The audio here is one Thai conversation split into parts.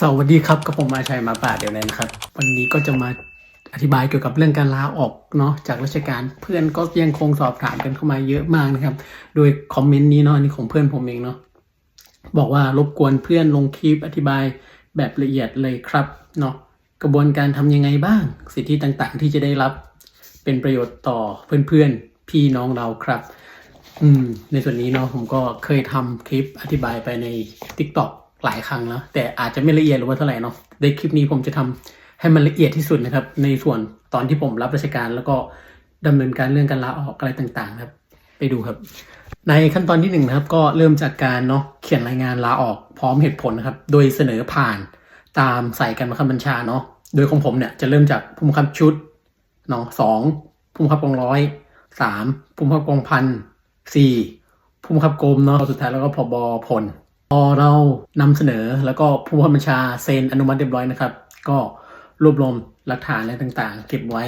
สวัสดีครับกับผมมาชัยมาป่าเดี๋ยวนั้นครับ วันนี้ก็จะมาอธิบายเกี่ยวกับเรื่องการลาออกเนาะจากราชการเพื่อนก็ยังคงสอบถามกันเข้ามาเยอะมากนะครับ โดยคอมเมนต์นี้เนาะนนี้ของเพื่อนผมเองเนาะบอกว่ารบกวนเพื่อนลงคลิปอธิบายแบบละเอียดเลยครับเนาะกระบวนการทำยังไงบ้าง สิทธิต่างๆ ที่จะได้รับเป็นประโยชน์ต่อเพื่อนๆพี่น้องเราครับ อืมในส่วนนี้เนาะผมก็เคยทำคลิปอธิบายไปใน TikTok หลายครั้งแล้ว แต่อาจจะไม่ละเอียดหรือว่าเท่าไหร่เนาะในคลิปนี้ผมจะทำให้มันละเอียดที่สุดนะครับ ในส่วนตอนที่ผมรับราชการแล้วก็ดำเนินการเรื่องการลาออกอะไรต่างๆ ครับ ไปดูครับ ในขั้นตอนที่หนึ่งนะครับ ก็เริ่มจากการเนาะเขียนรายงานลาออกพร้อมเหตุผลนะครับ โดยเสนอผ่านตามใส่กันบังคับบัญชาเนาะโดยของผมเนี่ยจะเริ่มจากผู้บังคับชุดเนาะสองผู้บังคับกองร้อยสามผู้บังคับกองพันสี่ผู้บังคับกรมเนาะสุดท้ายแล้วก็พบพล พอเรานำเสนอแล้วก็ผู้บัญชาเซ็นอนุมัติเรียบร้อยนะครับ ก็รวบรวมหลักฐานอะไรต่างๆ เก็บไว้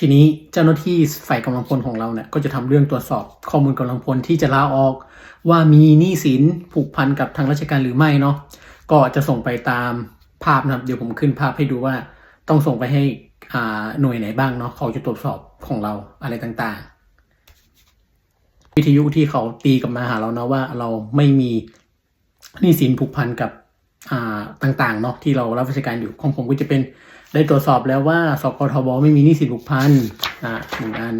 ทีนี้เจ้าหน้าที่ฝ่ายกำลังพลของเราเนี่ยก็จะทำเรื่องตรวจสอบข้อมูลกำลังพลที่จะลาออก ว่ามีหนี้สินผูกพันกับทางราชการหรือไม่เนาะก็จะส่งไปตามภาพนะครับ เดี๋ยวผมขึ้นภาพให้ดูว่าต้องส่งไปให้อ่าหน่วยไหนบ้างเนาะเขาจะตรวจสอบของเราอะไรต่างๆ วิทยุที่เขาตีกลับมาหาเรานะว่าเราไม่มี นี้สินผูกพันกับอ่าต่างๆเนาะที่เรารับราชการอยู่ของผมก็จะเป็นได้ตรวจสอบแล้วว่าสกทบไม่มีนี้สินผูกพันอ่าหนึ่งอัน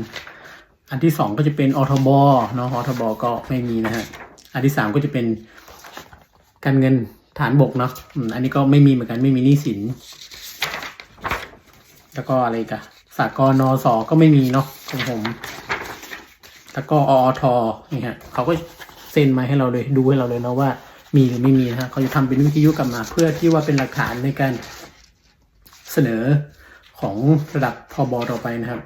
อันที่สองก็จะเป็นอทบเนาะอทบก็ไม่มีนะฮะอันที่สามก็จะเป็นการเงินฐานบกเนาะอันนี้ก็ไม่มีเหมือนกันไม่มีนี้สินแล้วก็อะไรกันสากลนสก็ไม่มีเนาะของผม แล้วก็ออทนี่ฮะเขาก็เซ็นมาให้เราเลยดูให้เราเลยเนาะว่า มีหรือไม่มีนะฮะเขาจะทำเป็นวิทยุกลับมา เพื่อที่ว่าเป็นหลักฐานในการเสนอของระดับพบต่อไปนะครับ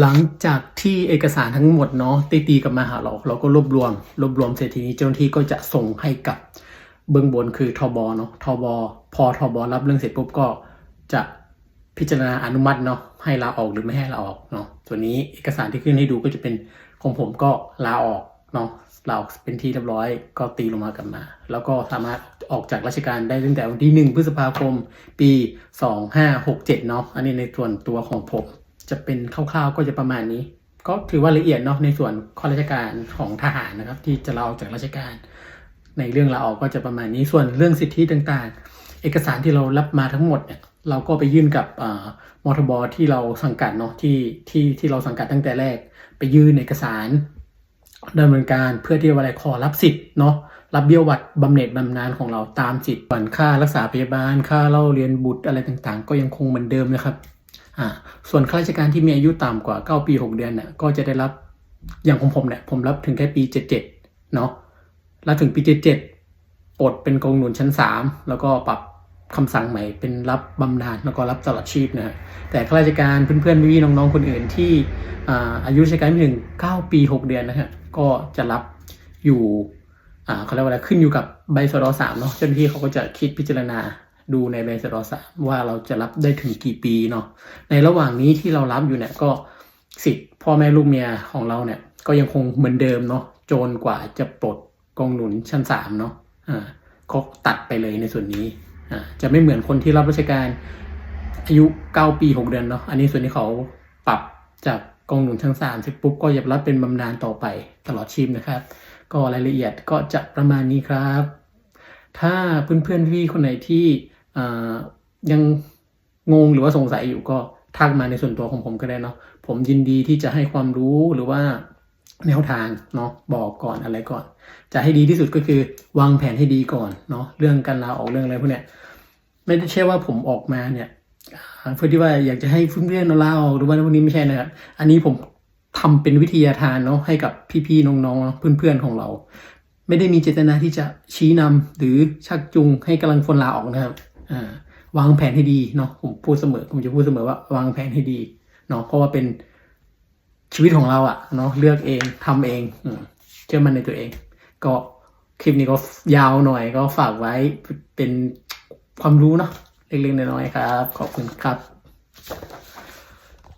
หลังจากที่เอกสารทั้งหมดเนาะตีตีกลับมาหาเราเราก็รวบรวม รวบรวมเสร็จทีนี้เจ้าหน้าที่ก็จะส่งให้กับเบื้องบนคือทบเนาะทบพอทบรับเรื่องเสร็จปุ๊บก็จะพิจารณาอนุมัติเนาะให้ลาออกหรือไม่ให้ลาออกเนาะส่วนนี้เอกสารที่ขึ้นให้ดูก็จะเป็นของผมก็ลาออก เนาะลาออกเป็นที่เรียบร้อยก็ตีลงมากลับมา แล้วก็สามารถออกจากราชการได้ตั้งแต่วันที่ 1 พฤษภาคม ปี 2567 เนาะอันนี้ในส่วนตัวของผม จะเป็นคร่าวๆก็จะประมาณนี้ ก็ถือว่าละเอียดเนาะในส่วนข้าราชการของทหารนะครับ ที่จะลาออกจากราชการ ในเรื่องลาออกก็จะประมาณนี้ส่วนเรื่องสิทธิต่างๆ เอกสารที่เรารับมาทั้งหมดเนี่ยเราก็ไปยื่นกับอ่ามทบที่เราสังกัดเนาะที่ที่ที่เราสังกัดตั้งแต่แรก ไปยื่นเอกสาร ดำเนินการเพื่อที่ว่าอะไรขอรับสิทธิ์เนาะรับเบี้ยหวัดบำเหน็จบำนาญของเราตามสิทธิ์ผ่อนค่ารักษาพยาบาลค่าเล่าเรียนบุตรอะไรต่างๆ ก็ยังคงเหมือนเดิมนะครับอ่าส่วนข้าราชการที่มีอายุต่ำกว่า 9 ปี 6 เดือนเนี่ยก็จะได้รับอย่างของผมเนี่ยผมรับถึงแค่ปี 77เนาะรับถึงปี 77ปลดเป็นกองหนุนชั้น 3 แล้วก็ปรับ คำสั่งใหม่เป็นรับบำนาญแล้วก็รับตลอดชีพนะฮะแต่ข้าราชการเพื่อนๆพี่ๆน้องๆคนอื่นที่อาอายุราชการไม่ถึง 9 ปี 6 เดือนนะฮะก็จะรับอยู่เขาเรียกว่าอะไรขึ้นอยู่กับใบสดสามเนาะเจ้าหน้าที่เขาก็จะคิดพิจารณาดูในใบสดสามว่าเราจะรับได้ถึงกี่ปีเนาะในระหว่างนี้ที่เรารับอยู่เนี่ยก็สิทธิ์พ่อแม่ลูกเมียของเราเนี่ยก็ยังคงเหมือนเดิมเนาะจนกว่าจะปลดกองหนุนชั้นสามเนาะอ่าก็ตัดไปเลยในส่วนนี้ จะไม่เหมือนคนที่รับราชการอายุเก้าปีหกเดือนเนาะอันนี้ส่วนที่เขาปรับจากกองหนุนชั้นสามเสร็จปุ๊บก็จะรับเป็นบำนาญต่อไปตลอดชีพนะครับ ก็รายละเอียดก็จะประมาณนี้ครับ ถ้าเพื่อนๆพี่คนไหนที่ยังงงหรือว่าสงสัยอยู่ก็ทักมาในส่วนตัวของผมก็ได้เนาะผมยินดีที่จะให้ความรู้หรือว่า แนวทางเนาะบอกก่อนอะไรก่อน จะให้ดีที่สุดก็คือวางแผนให้ดีก่อนเนาะเรื่องการลาออกเรื่องอะไรพวกเนี้ยไม่ได้ใช่ว่าผมออกมาเนี่ยเพื่อที่ว่าอยากจะให้เพื่อนๆลาออกหรือว่าพวกนี้ไม่ใช่นะครับอันนี้ผมทำเป็นวิทยาทานเนาะให้กับพี่ๆน้องๆเพื่อนๆของเรา ไม่ได้มีเจตนาที่จะชี้นำหรือชักจูงให้กำลังคนลาออกนะครับวางแผนให้ดีเนาะผมพูดเสมอผมจะพูดเสมอว่าวางแผนให้ดีเนาะเพราะว่าเป็น ชีวิตของเราอะเนาะเลือกเองทำเองอืมเชื่อมั่นในตัวเอง ก็คลิปนี้ก็ยาวหน่อยก็ฝากไว้เป็นความรู้เนาะเล็กๆน้อยๆครับ ขอบคุณครับ